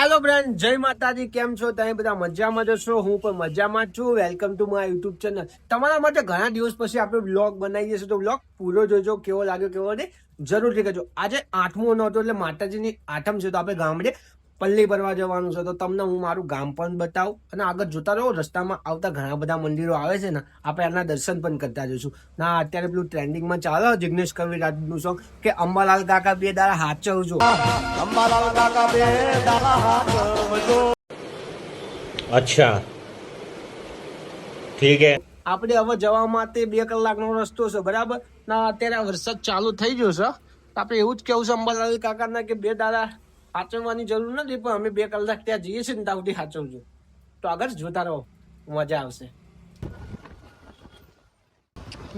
હાલો friend જય માતાજી. કેમ છો? તમે બધા મજામાં જ છો હું પણ મજામાં છું. Welcome to my YouTube channel તમારા માટે ઘણા દિવસ પછી આપણે બ્લોગ બનાવીએ છીએ. તો બ્લોગ પૂરો જોજો. કેવો લાગ્યો, કેવો નહીં? જરૂરથી કહેજો આજે આઠમો નહોતો એટલે માતાજીની આઠમ છે. તો આપણે ગામડે પલ્લી ભરવા જવાનું છે તો તમને હું મારું ગામ પણ બતાવું અને આગળ જોતા રહો રસ્તામાં આવતા ઘણા બધા મંદિરો આવે છે ને આપણે એના દર્શન પણ કરતા જઈશું. ના અત્યારે પેલું ટ્રેન્ડિંગમાં ચાલે જિગ્નેશ કવિરાજનું સોંગ કે અંબાલાલ કાકા બે દાડા હાચવજો. અંબાલાલ કાકા બે દાડા હાચવજો. અચ્છા. ઠીક હે. આપણે હવે જવા માટે બે કલાકનો રસ્તો છે બરાબર? ના અત્યારે વરસાદ ચાલુ થઈ ગયો છે. આપણે એવું જ કેવું છે અંબાલાલ કાકાના કે બે દાડા સાચવવાની જરૂર નથી, પણ અમે બે કલાક ત્યાં જઈએ છીએ ને ત્યાં સુધી સાચવજો તો આગળ જોતા રહો, મજા આવશે.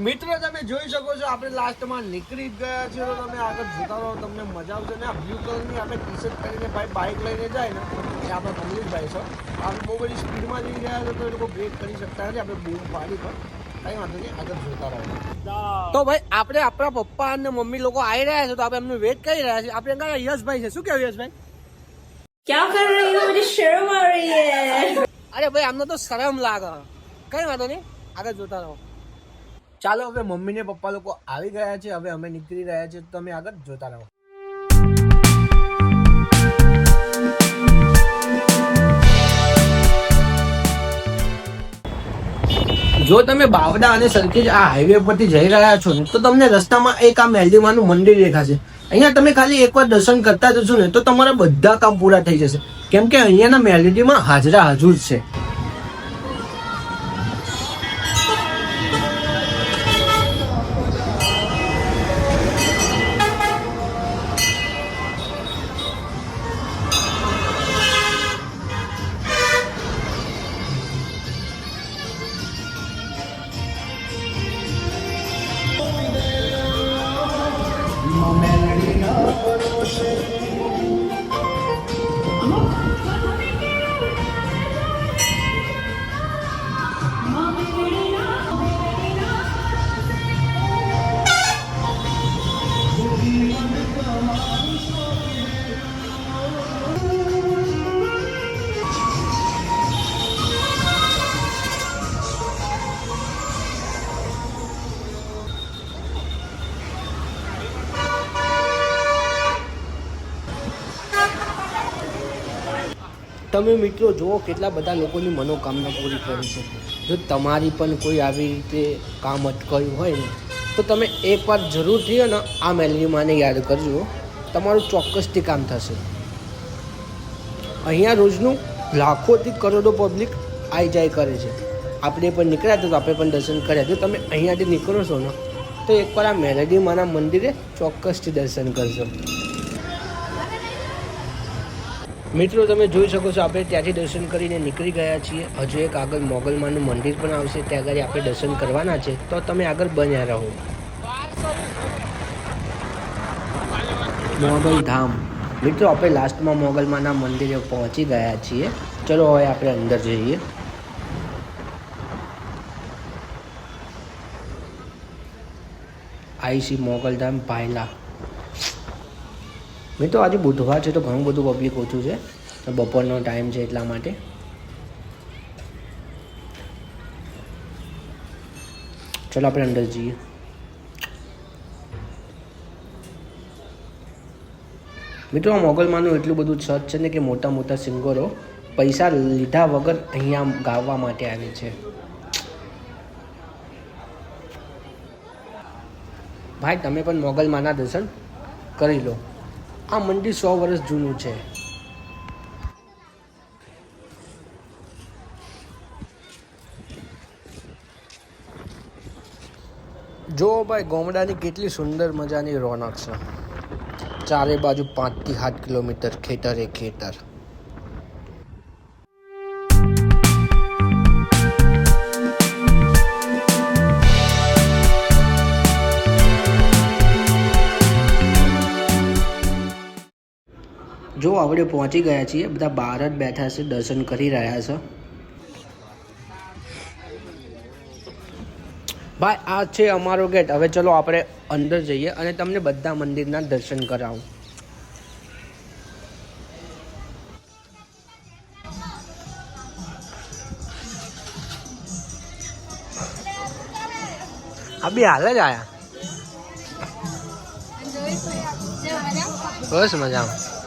મિત્રો, તમે જોઈ શકો છો, આપણે લાસ્ટમાં નીકળી ગયા છે તમે આગળ જોતા રહો, તમને મજા આવશે. ને આ બ્લુ કલરની આપણે ટી શર્ટ કરીને ભાઈ બાઇક લઈને જાય ને, એ આપણા કમલેશભાઈ છે. આપણે બહુ બધી સ્પીડમાં જઈ રહ્યા છે, તો એ લોકો બ્રેક કરી શકતા નથી, આપણે બહુ પાડી પણ. તો ભાઈ આપણે આપણા પપ્પા અને મમ્મી લોકો આવી રહ્યા છે તો આપણે એમનું વેટ કરી રહ્યા છીએ. આપણે કાંઈ યશભાઈ છે. શું કેવું યશભાઈ? ક્યાં કર રહી હો? મને શરમ આ રહી હે. અરે ભાઈ આમનો તો શરમ લાગે. કઈ વાંધો નહીં આગળ જોતા રહો. ચાલો હવે મમ્મી ને પપ્પા લોકો આવી ગયા છે હવે અમે નીકળી રહ્યા છીએ તમે આગળ જોતા રહો. જો તમે બાવડા અને સરખેજ આ હાઈવે પરથી જઈ રહ્યા છો ને, તો તમને રસ્તામાં એક આ મેલડીમાનું મંદિર દેખાશે. અહીંયા તમે ખાલી એકવાર દર્શન કરતા જશો ને, તો તમારા બધા કામ પૂરા થઈ જશે. કેમ કે અહીંયાના મેલડીમાં હાજરા જ છે. તમે મિત્રો જુઓ કેટલા બધા લોકોની મનોકામના પૂરી કરી છે. જો તમારી પણ કોઈ આવી રીતે કામ અટકાયું હોય ને, તો તમે એકવાર જરૂરથી ને આ મેલરીમાને યાદ કરજો. તમારું ચોક્કસથી કામ થશે. અહીંયા રોજનું લાખોથી કરોડો પબ્લિક આઈ જાય કરે છે. આપણે પણ નીકળ્યા તો આપણે પણ દર્શન કર્યા. જો તમે અહીંયાથી નીકળો છો ને, તો એકવાર આ મેલડીમાના મંદિરે ચોક્કસથી દર્શન કરજો. મિત્રો, તમે જોઈ શકો છો, આપણે ત્યાંથી દર્શન કરીને નીકળી ગયા છીએ. હજુ એક આગળ મોગલમાનું મંદિર પણ આવશે. ત્યાં આગળ આપણે દર્શન કરવાના છે. તો તમે આગળ બન્યા રહો. મોગલ ધામ મિત્રો, આપણે લાસ્ટમાં મોગલમાના મંદિરે પહોંચી ગયા છીએ. ચલો, હવે આપણે અંદર જઈએ. આઈસી મોગલધામ ભાયલા મિત્રો આજે બુધવાર છે તો ઘણું બધું પબ્લિક ઓછું છે. બપોરનો ટાઈમ છે એટલા માટે. ચલો આપણે અંદર જઈએ. મિત્રો મોગલમાંનું એટલું બધું છત છે ને કે મોટા મોટા સિંગરો પૈસા લીધા વગર અહીંયા ગાવા માટે આવે છે. ભાઈ, તમે પણ મોગલમાના દર્શન કરી લો. આ મંદિર સો વર્ષ જૂનું છે. જો ભાઈ, ગોમડાની કેટલી સુંદર મજાની રોનક છે. ચારે બાજુ પાંચથી સાત કિલોમીટર ખેતરે ખેતર. જો આપણે પહોંચી ગયા છીએ, બધા બહાર જ બેઠા છે, દર્શન કરી રહ્યા છે. ભાઈ, આ છે અમારો ગેટ હવે ચલો આપણે અંદર જઈએ અને તમને બધા મંદિરના દર્શન કરાવું. અભી હાલ જ આયા? બસ મજામાં.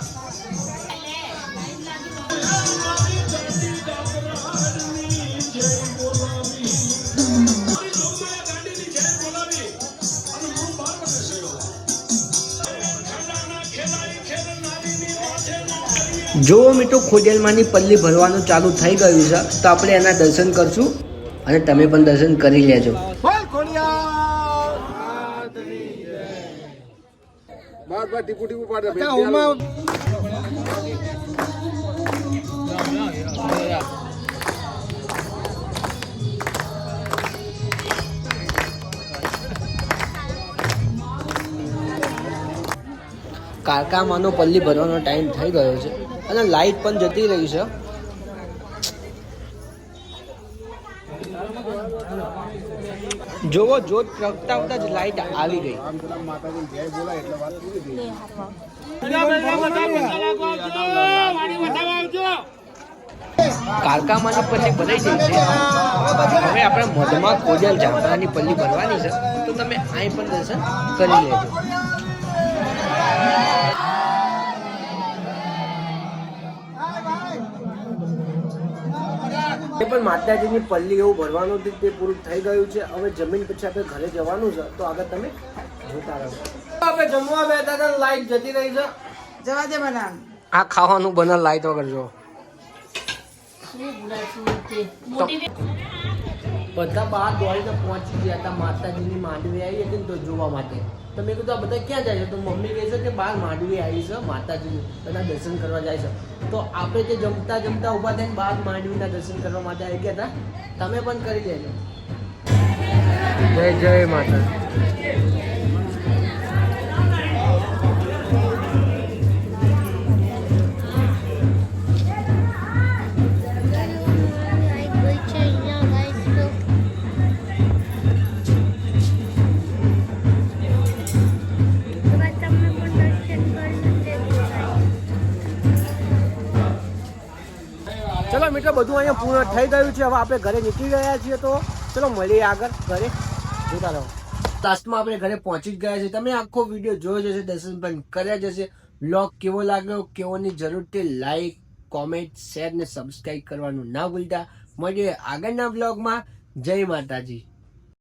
જો મિત્રો ખોડિયાલમાંની પલ્લી ભરવાનું ચાલુ થઈ ગયું છે તો આપણે એના દર્શન કરશું અને તમે પણ દર્શન કરી લેજો. ટીપુ ટીપુ પાડે કારકામાંનો પલ્લી ભરવાનો ટાઈમ થઈ ગયો છે. અને લાઈટ પણ જતી રહી છે. જોવો, જોત પ્રગટાવતા જ લાઈટ આવી ગઈ. માતાજી જય બોલાય એટલે વાત કારકામાંની પલ્લી બનાવી ગઈ છે. હવે આપણે મધમાં કોજલ જામડાની પલ્લી ભરવાની છે તો તમે અહીં પણ દર્શન કરી લેજો. એ પણ માતાજીની પલ્લી એવું ભરવાનું હતું તે પૂરું થઈ ગયું છે. હવે જમીન પછી આપણે ઘરે જવાનું છે તો આગળ તમે જોતા રહો. આપણે જમવા બેઠા હતા લાઈટ જતી રહી છે. જવા દે મને આ ખાવાનું બને લાઈટ વગર જો. બધા બહાર દોડીને પહોંચી ગયા હતા. માતાજીની માંડવી આવી હતી ને તો જોવા માટે. તો મેં કીધું આ બધા ક્યાં જાય છે? તો મમ્મી કહે છે કે બહાર માંડવી આવી છે માતાજીની. બધા દર્શન કરવા જાય છે. તો આપણે જે જમતા જમતા ઊભા થઈને બહાર માંડવીના દર્શન કરવા માટે આવી ગયા હતા. તમે પણ કરી લેજો જય જય માતા મિત્રો બધું અહીંયા પૂર્ણ થઈ ગયું છે. હવે આપણે ઘરે નીકળી ગયા છીએ તો ચલો મળીએ આગળ ઘરે. જોતા રહો. લાસ્ટમાં આપણે ઘરે પહોંચી જ ગયા છે તમે આખો વીડિયો જોયો જશે દર્શન પણ કર્યા જશે બ્લોગ કેવો લાગ્યો? કેવોની જરૂર તે લાઈક, કોમેન્ટ, શેર ને સબસ્ક્રાઈબ કરવાનું ના ભૂલતા. મળીએ આગળના બ્લોગમાં જય માતાજી.